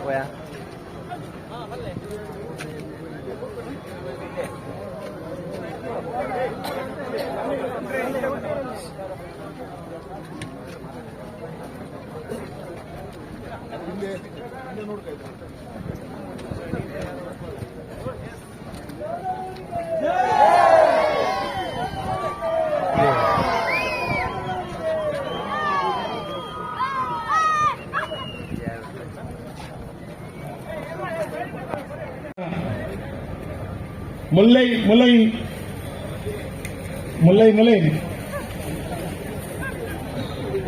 പോയാ ನೋಡ್ತಾ ಮುಲ್ಲೈ ಮುಲ್ಲೈ ಮುಲ್ಲೈ ಮುಲ್ಲೈ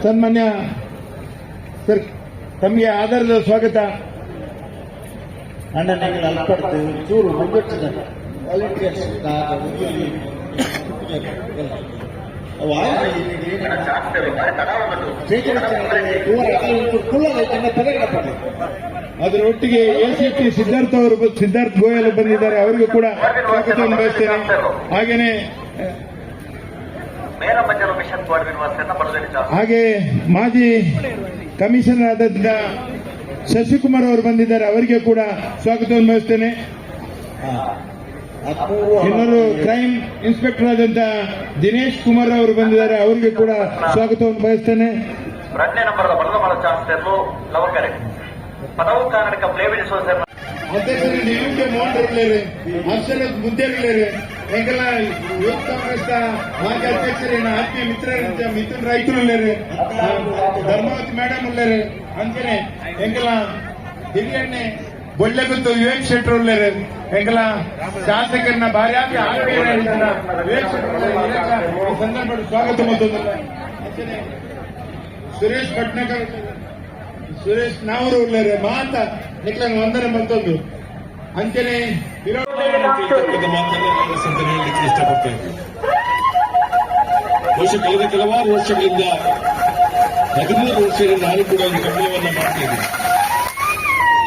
ಸನ್ಮಾನ್ಯ ಸರ್ ತಮಗೆ ಆಧಾರದ ಸ್ವಾಗತ ಅಣ್ಣನಿಗೆ ಅಲ್ಪಡ್ತು ಚೂರು ಮುಂಗಟ್ಟಿನ ವಾಲಂಟಿಯರ್ಸ್ ಅದರ ಒಟ್ಟಿಗೆ ಎಸಿಪಿ ಸಿದ್ಧಾರ್ಥ ಅವರು ಸಿದ್ಧಾರ್ಥ್ ಗೋಯಲ್ ಬಂದಿದ್ದಾರೆ. ಅವರಿಗೂ ಕೂಡ ಸ್ವಾಗತವನ್ನು ಬಯಸ್ತೇನೆ ಹಾಗೇನೆ, ಹಾಗೆ ಮಾಜಿ ಕಮಿಷನರ್ ಆದಂತ ಶಶಿಕುಮಾರ್ ಅವರು ಬಂದಿದ್ದಾರೆ. ಅವರಿಗೆ ಕೂಡ ಸ್ವಾಗತವನ್ನು ಬಯಸ್ತೇನೆ ಇನ್ನೊಂದು ಕ್ರೈಮ್ ಇನ್ಸ್ಪೆಕ್ಟರ್ ಆದಂತ ದಿನೇಶ್ ಕುಮಾರ್ ಅವರು ಬಂದಿದ್ದಾರೆ. ಅವರಿಗೆ ಕೂಡ ಸ್ವಾಗತವನ್ನು ಬಯಸ್ತೇನೆ ಎರಡನೇ ಕಾರಣಕ್ಕೆ ಪದವು ಕನ್ನಡಕ ಪ್ಲೇವಿಡ್ ಸೋಸರ್ ಅಧ್ಯಕ್ಷರು ಡಿಎಂಕೆ ಮೋಹನ್ ಇರ್ಲೇರಿ ಅಕ್ಷರ ಮುದ್ದೇರಿಲೇರಿ ಎಂಗೆಲ್ಲ ಯೂತ್ ಕಾಂಗ್ರೆಸ್ ಮಾಜಿ ಅಧ್ಯಕ್ಷರಿನ ಆತ್ಮೀಯ ಮಿತ್ರರಂತ ಮಿಥುನ್ ರೈತರು ಧರ್ಮಾವತಿ ಮೇಡಮ್ ಇಲ್ಲೇರಿ ಅಂತಾನೆ ಎಂಗೆಲ್ಲ ಹಿರಿಯಣ್ಣೆ ಒಳ್ಳೆ ಗೊತ್ತು ವಿವೇಕ್ ಶೆಟ್ರು ಇಲ್ಲೇರಿ ಎಂಗೆಲ್ಲ ಶಾಸಕರನ್ನ ಭಾರಿ ಆಗಿ ಆತ್ಮೀಯ ವಿವೇಕ್ ಶೆಟ್ರು ಈ ಸ್ವಾಗತ ಸುರೇಶ್ ಭಟ್ನಗರ್ ಸುರೇಶ್ ನಾವರು ಉಳ್ಳರೆ ಮಾತ ನಿಕ್ಲಂಗ್ ವಂದನೆ ಮತ್ತೊಂದು. ಅಂಚನೆ ಮಾತನ್ನು ಇಷ್ಟಪಡ್ತೇನೆ. ಬಹುಶಃ ಕಳೆದ ಕೆಲವಾರು ವರ್ಷಗಳಿಂದ ಹದಿಮೂರು ವರ್ಷಗಳಿಂದ ನಾನು ಕೂಡ ಒಂದು ಕಂಬಳವನ್ನ ಮಾಡ್ತಾ ಇದ್ದೀನಿ.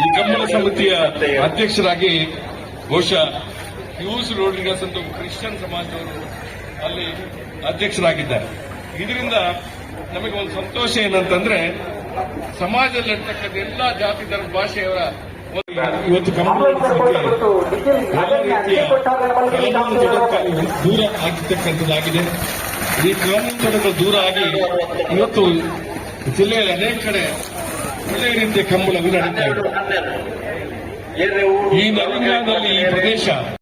ಈ ಕಂಬಳ ಸಮಿತಿಯ ಅಧ್ಯಕ್ಷರಾಗಿ ಬಹುಶಃ ಹ್ಯೂಸ್ ರೋಡ್ರಿಗಸ್ ಅಂತ ಕ್ರಿಶ್ಚಿಯನ್ ಸಮಾಜದವರು ಅಲ್ಲಿ ಅಧ್ಯಕ್ಷರಾಗಿದ್ದಾರೆ. ಇದರಿಂದ ನಮಗೆ ಒಂದು ಸಂತೋಷ ಏನಂತಂದ್ರೆ ಸಮಾಜದಲ್ಲಿರ್ತಕ್ಕಂಥ ಎಲ್ಲಾ ಜಾತಿ ಧರ್ಮ ಭಾಷೆಯವರ ಇವತ್ತು ತೊಡಕು ದೂರ ಆಗಿರ್ತಕ್ಕಂಥದ್ದಾಗಿದೆ ಈ ಕಾನೂನು ದೂರ ಆಗಿ ಇವತ್ತು ಜಿಲ್ಲೆಯಲ್ಲಿ ಅನೇಕ ಕಡೆ ಒಳ್ಳೆಯ ರೀತಿಯ ಕಂಬಳ ನಡೀತಾ ಈ ನವೀನದಲ್ಲಿ ಈ ಪ್ರದೇಶ